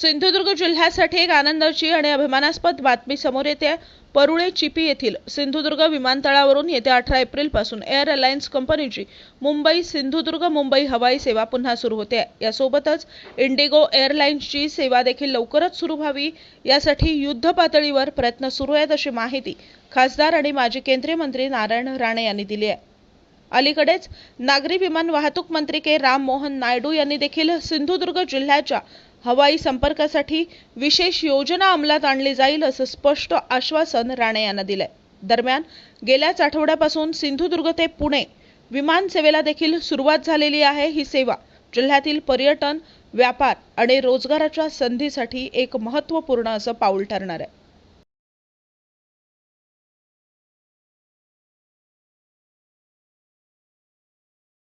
सिंधुदुर्ग जिल्ह्यासाठी एक आनंदाची आणि अभिमानास्पद बातमी समोर येते. परुळे चिपी येथील सिंधुदुर्ग विमानतळावरून येत्या अठरा एप्रिलपासून एअर अलायन्स कंपनीची मुंबई सिंधुदुर्ग मुंबई हवाई सेवा पुन्हा सुरू होते. यासोबतच इंडिगो एअरलाइन्सची सेवा देखील लवकरच सुरू व्हावी यासाठी युद्ध पातळीवर प्रयत्न सुरू आहेत अशी माहिती खासदार आणि माजी केंद्रीय मंत्री नारायण राणे यांनी दिली आहे. अलीकडेच नागरी विमान वाहतूक मंत्री के. राम मोहन नायडू यांनी देखील सिंधुदुर्ग जिल्ह्याच्या हवाई संपर्कासाठी विशेष योजना अंमलात आणली जाईल असं स्पष्ट आश्वासन राणे यांना दिलंय. दरम्यान गेल्याच आठवड्यापासून सिंधुदुर्ग ते पुणे विमान सेवेला देखील सुरुवात झालेली आहे ही सेवा. जिल्ह्यातील पर्यटन व्यापार आणि रोजगाराच्या संधीसाठी एक महत्त्वपूर्ण असं पाऊल ठरणार आहे.